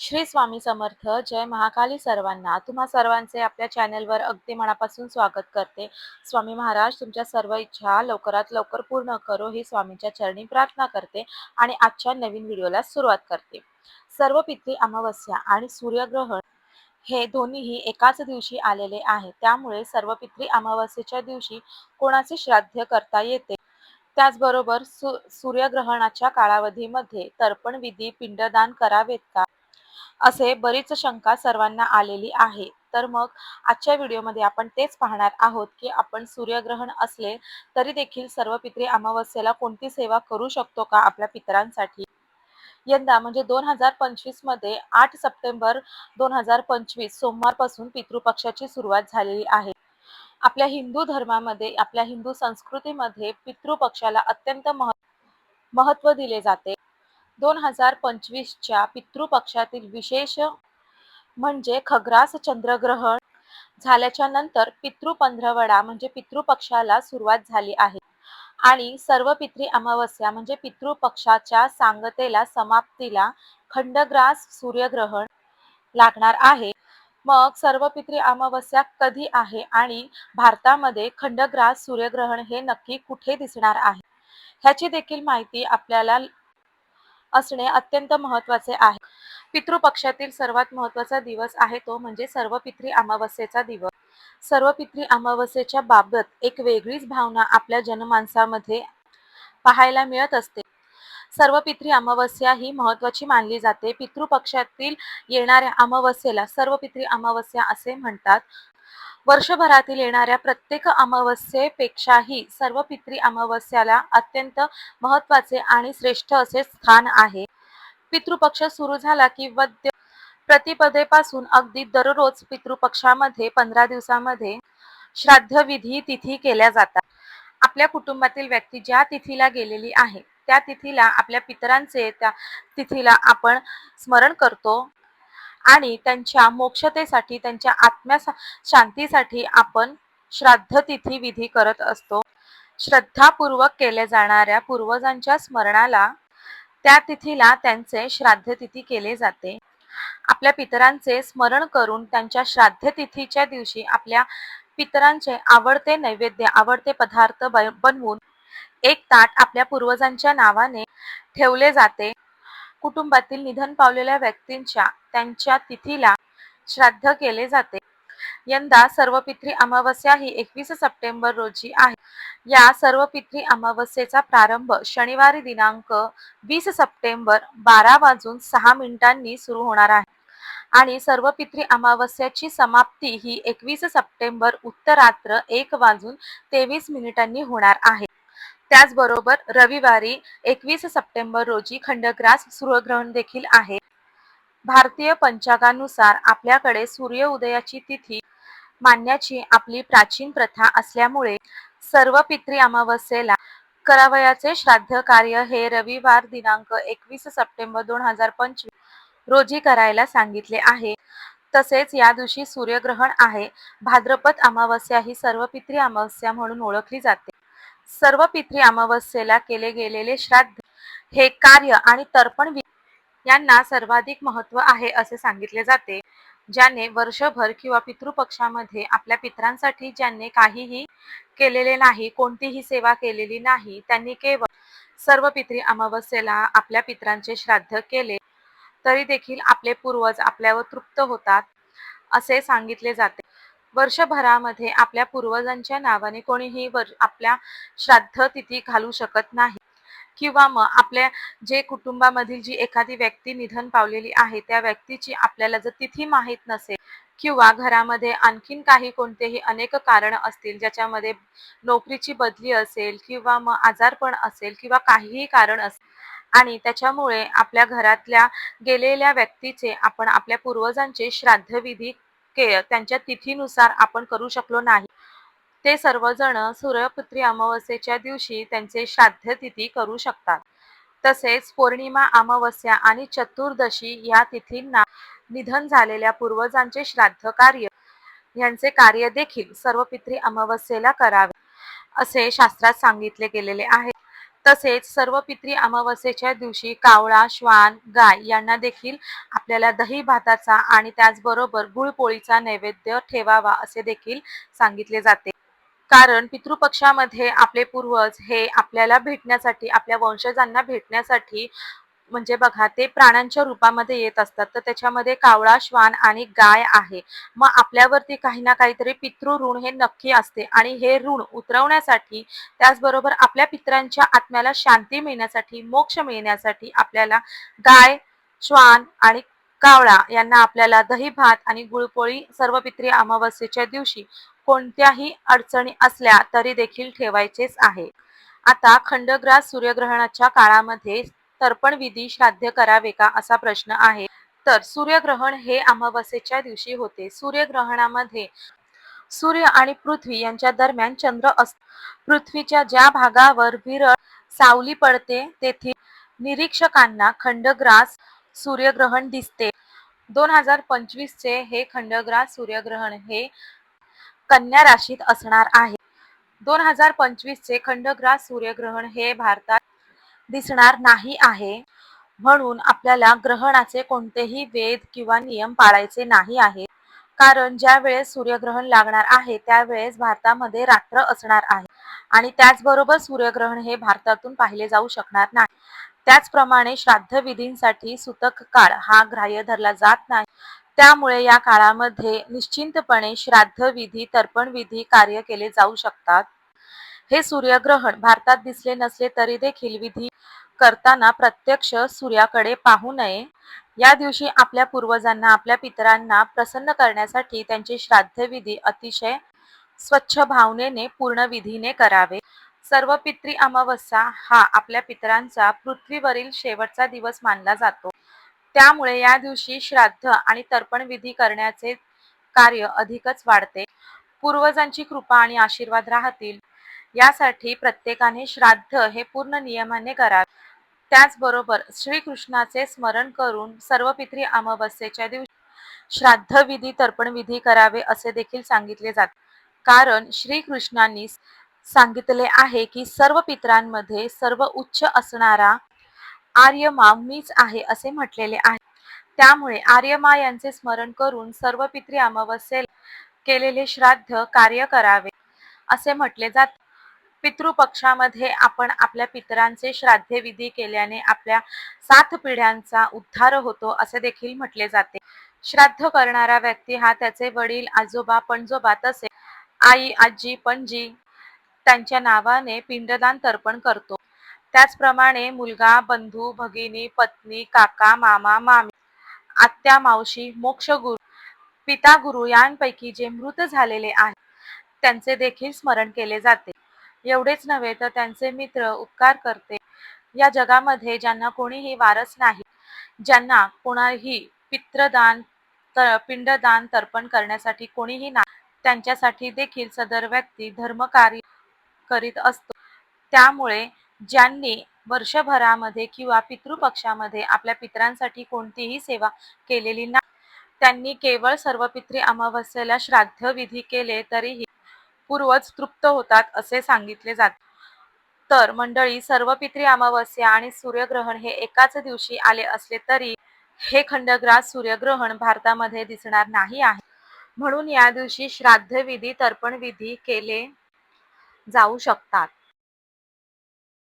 श्री स्वामी समर्थ. जय महाकाली सर्वांना. तुम्हा सर्वांचे आपल्या चॅनेलवर अगदी मनापासून स्वागत करते. स्वामी महाराज तुमच्या सर्व इच्छा लवकरात लवकर पूर्ण करो ही स्वामींच्या चरणी प्रार्थना करते आणि आजच्या नवीन व्हिडिओला सुरुवात करते. सर्व पितळी अमावस्या आणि सूर्यग्रहण हे दोन्हीही एकाच दिवशी आलेले आहे. त्यामुळे सर्व पितृ अमावस्येच्या दिवशी कोणाचे श्राद्ध करता येते? त्याचबरोबर सु सूर्यग्रहणाच्या कालावधीमध्ये तर्पण विधी पिंडदान करावेत का? असे बरीच शंका सर्वांना आलेली आहे. तर मग आजच्या व्हिडिओमध्ये आपण तेच पाहणार आहोत की आपण सूर्यग्रहण असले तरी देखील सर्व पित्री अमावस्येला कोणती सेवा करू शकतो का आपल्या पितरांसाठी? यंदा म्हणजे दोन हजार पंचवीसमध्ये आठ सप्टेंबर दोन हजार पंचवीस सोमवारपासून पितृपक्षाची सुरुवात झालेली आहे. आपल्या हिंदू धर्मामध्ये आपल्या हिंदू संस्कृतीमध्ये पितृपक्षाला अत्यंत महत्त्व महत्त्व दिले जाते. दोन हजार पंचवीसच्या पितृपक्षातील विशेष म्हणजे खग्रास चंद्रग्रहण झाल्याच्यानंतर पितृ पंधरवडा म्हणजे पितृपक्षाला सुरुवात झाली आहे. आणि सर्व पितृ अमावस्या म्हणजे पितृपक्षाच्या सांगतेला समाप्तीला खंडग्रास सूर्यग्रहण लागणार आहे. मग सर्व पितृ अमावस्या कधी आहे आणि भारतामध्ये खंडग्रास सूर्यग्रहण हे नक्की कुठे दिसणार आहे? ह्याची देखील माहिती आपल्याला असणे अत्यंत महत्त्वाचे आहे. पितृपक्षातील सर्वात महत्त्वाचा दिवस आहे तो म्हणजे सर्व पितृ अमावस्येचा दिवस. सर्व पितृ अमावस्येच्या बाबत एक वेगळीच भावना आपल्या जनमानसामध्ये पाहायला मिळत असते. सर्व पितृ अमावस्या ही महत्वाची मानली जाते. पितृपक्षातील येणाऱ्या अमावस्येला सर्व पितृ अमावस्या असे म्हणतात. वर्षभरातील येणाऱ्या प्रत्येक अमावस्येपेक्षाही सर्व पितृ अमावस्याला अत्यंत महत्त्वाचे आणि श्रेष्ठ असे स्थान आहे. पितृपक्ष सुरू झाला की वद्य प्रतिपदेपासून अगदी दररोज पितृपक्षामध्ये पंधरा दिवसामध्ये श्राद्धविधी तिथी केल्या जातात. आपल्या कुटुंबातील व्यक्ती ज्या तिथीला गेलेली आहे त्या तिथीला आपल्या पितरांचे त्या तिथीला आपण स्मरण करतो. आणि त्यांच्या मोक्षतेसाठी त्यांच्या आत्म्या शांतीसाठी आपण श्राद्ध तिथी विधी करत असतो. श्रद्धापूर्वक केले जाणाऱ्या पूर्वजांच्या स्मरणाला त्या तिथीला त्यांचे श्राद्ध तिथी केले जाते. आपल्या पितरांचे स्मरण करून त्यांच्या श्राद्ध तिथीच्या दिवशी आपल्या पितरांचे आवडते नैवेद्य आवडते पदार्थ बनवून एक ताट आपल्या पूर्वजांच्या नावाने ठेवले जाते. कुटुंबातील निधन पावलेल्या व्यक्तींच्या त्यांच्या तिथीला श्राद्ध केले जाते. यंदा सर्व पित्री अमावस्या ही एकवीस सप्टेंबर रोजी आहे. या सर्व पित्री अमावस्येचा प्रारंभ शनिवारी दिनांक वीस सप्टेंबर बारा वाजून सहा मिनिटांनी सुरू होणार आहे. आणि सर्व पित्री अमावस्याची समाप्ती ही एकवीस सप्टेंबर उत्तरात्र एक वाजून तेवीस मिनिटांनी होणार आहे. त्याचबरोबर रविवारी एकवीस सप्टेंबर रोजी खंडग्रास सूर्यग्रहण देखील आहे. भारतीय पंचांगानुसार आपल्याकडे सूर्य उदयाची तिथी मानण्याची आपली प्राचीन प्रथा असल्यामुळे सर्व पित्री अमावस्येला करावयाचे श्राद्ध कार्य हे रविवार दिनांक एकवीस सप्टेंबर दोन हजार पंचवीस रोजी करायला सांगितले आहे. तसेच या दिवशी सूर्यग्रहण आहे. भाद्रपद अमावस्या ही सर्व पित्री अमावस्या म्हणून ओळखली जाते. सर्व पित्री अमावस्येला केले गेलेले श्राद्ध हे कार्य आणि तर्पण यांना सर्वाधिक महत्त्व आहे असे सांगितले जाते. ज्याने वर्षभर किंवा पितृपक्षामध्ये आपल्या पितरांसाठी ज्यांनी काहीही केलेले नाही कोणतीही सेवा केलेली नाही त्यांनी केवळ सर्व पितृ अमावस्येला आपल्या पितरांचे श्राद्ध केले. तरी देखील आपले पूर्वज आपल्यावर तृप्त होतात असे सांगितले जाते. वर्षभरामध्ये आपल्या पूर्वजांच्या नावाने कोणीही वर आपल्या श्राद्ध तिथी घालू शकत नाही. किंवा मग आपल्या जे कुटुंबामधील जी एखादी व्यक्ती निधन पावलेली आहे त्या व्यक्तीची आपल्याला जर तिथी माहीत नसेल किंवा घरामध्ये आणखीन काही कोणतेही अनेक कारण असतील ज्याच्यामध्ये नोकरीची बदली असेल किंवा मग आजारपण असेल किंवा काहीही कारण असेल आणि त्याच्यामुळे आपल्या घरातल्या गेलेल्या व्यक्तीचे आपण आपल्या पूर्वजांचे श्राद्धविधी के त्यांच्या तिथीनुसार आपण करू शकलो नाही. ते सर्वजण सूर्यपुत्री अमावस्येच्या दिवशी त्यांचे श्राद्ध तिथी करू शकतात. तसेच पौर्णिमा अमावस्या आणि चतुर्दशी या तिथींना निधन झालेल्या पूर्वजांचे श्राद्ध कार्य यांचे कार्य देखील सर्व पित्री अमावस्येला करावे असे शास्त्रात सांगितले गेलेले आहे. तसेच सर्व पित्री अमावस्येच्या दिवशी कावळा श्वान गाय यांना देखील आपल्याला दही भाताचा आणि त्याचबरोबर गुळपोळीचा नैवेद्य ठेवावा असे देखील सांगितले जाते. कारण पितृपक्षामध्ये आपले पूर्वज हे आपल्याला भेटण्यासाठी आपल्या वंशजांना भेटण्यासाठी म्हणजे बघा ते प्राण्यांच्या रूपामध्ये येत असतात. तर त्याच्यामध्ये कावळा श्वान आणि गाय आहे. मग आपल्यावरती काही ना काहीतरी पितृ ऋण हे नक्की असते. आणि हे ऋण उतरवण्यासाठी त्याचबरोबर आपल्या पितरांच्या आत्म्याला शांती मिळण्यासाठी मोक्ष मिळण्यासाठी आपल्याला गाय श्वान आणि कावळा यांना आपल्याला दही भात आणि गुळपोळी सर्व पित्री अमावस्येच्या दिवशी कोणत्याही अडचणी असल्या तरी देखील ठेवायचेच आहे. आता खंडग्रास सूर्यग्रहणाच्या काळामध्ये तर्पण विधी श्राद्ध करावे का असा प्रश्न आहे. तर सूर्यग्रहण हे अमावस्येच्या दिवशी होते. सूर्यग्रहणामध्ये सूर्य आणि पृथ्वी यांच्या दरम्यान चंद्र असतो पृथ्वीच्या ज्या भागावर विरळ सावली पडते तेथील निरीक्षकांना खंडग्रास सूर्यग्रहण दिसते. दोन हजार पंचवीस चे हे खंडग्रास सूर्यग्रहण हे कन्या राशीत असणार आहे. दोन हजार पंचवीस चे खंडग्रास सूर्यग्रहण हे भारतात दिसणार नाही आहे. म्हणून आपल्याला ग्रहणाचे कोणतेही वेद किंवा नियम पाळायचे नाही आहे. कारण ज्या वेळेस सूर्यग्रहण लागणार आहे त्यावेळेस भारतामध्ये रात्र असणार आहे. आणि त्याचबरोबर सूर्यग्रहण हे भारतातून पाहिले जाऊ शकणार नाही. त्याचप्रमाणे श्राद्ध विधींसाठी सुतक काळ हा ग्राह्य धरला जात नाही. त्यामुळे या काळामध्ये निश्चिंतपणे श्राद्ध विधी तर्पण विधी कार्य केले जाऊ शकतात. हे सूर्यग्रहण भारतात दिसले नसले तरी देखील विधी करताना प्रत्यक्ष सूर्याकडे पाहू नये. या दिवशी आपल्या पूर्वजांना आपल्या पितरांना प्रसन्न करण्यासाठी त्यांचे श्राद्ध विधी अतिशय स्वच्छ भावनेने पूर्ण विधीने करावे. सर्व पित्री अमावस्या हा आपल्या पितरांचा पृथ्वीवरील शेवटचा दिवस मानला जातो. त्यामुळे या दिवशी श्राद्ध आणि तर्पण विधी करण्याचे कार्य अधिकच वाढते. पूर्वजांची कृपा आणि आशीर्वाद राहतील. यासाठी प्रत्येकाने श्राद्ध हे पूर्ण नियमाने करावे त्याचबरोबर श्रीकृष्णाचे स्मरण करून सर्व पित्री अमावस्येच्या दिवशी श्राद्ध विधी तर्पण विधी करावे असे देखील सांगितले जाते. कारण श्रीकृष्णांनी सांगितले आहे की सर्व पितरांमध्ये सर्व उच्च असणारा आर्यमा मीच आहे असे म्हटलेले आहे. त्यामुळे आर्यमा यांचे स्मरण करून सर्व पित्री अमावस्येला केलेले श्राद्ध कार्य करावे असे म्हटले जाते. पितृपक्षामध्ये आपण आपल्या पितरांचे श्राद्ध विधी केल्याने आपल्या सात पिढ्यांचा उद्धार होतो असे देखील म्हटले जाते. श्राद्ध करणारा व्यक्ती हा त्याचे वडील आजोबा पणजोबा तसे. आई आजी पणजी त्यांच्या नावाने पिंडदान तर्पण करतो. त्याचप्रमाणे मुलगा बंधू भगिनी पत्नी काका मामा मामी आत्या मावशी मोक्षगुरु पिता गुरु यांपैकी जे मृत झालेले आहेत त्यांचे देखील स्मरण केले जाते. एवढेच नव्हे तर त्यांचे मित्र उपकार करते. या जगामध्ये ज्यांना कोणीही वारस नाही ज्यांना कोणाही पित्रदान तर पिंडदान तर्पण करण्यासाठी कोणीही नाही त्यांच्यासाठी देखील सदर व्यक्ती धर्मकार्य करीत असतो. त्यामुळे ज्यांनी वर्षभरामध्ये किंवा पितृपक्षामध्ये आपल्या पितरांसाठी कोणतीही सेवा केलेली नाही त्यांनी केवळ सर्व पित्री अमावस्येला श्राद्ध विधी केले तरीही पूर्वज तृप्त होतात असे सांगितले जाते. तर मंडळी सर्व पित्री अमावस्या आणि सूर्यग्रहण हे एकाच दिवशी आले असले तरी हे खंडग्रास सूर्यग्रहण भारतामध्ये दिसणार नाही आहे. म्हणून या दिवशी श्राद्ध विधी तर्पण विधी केले जाऊ शकतात.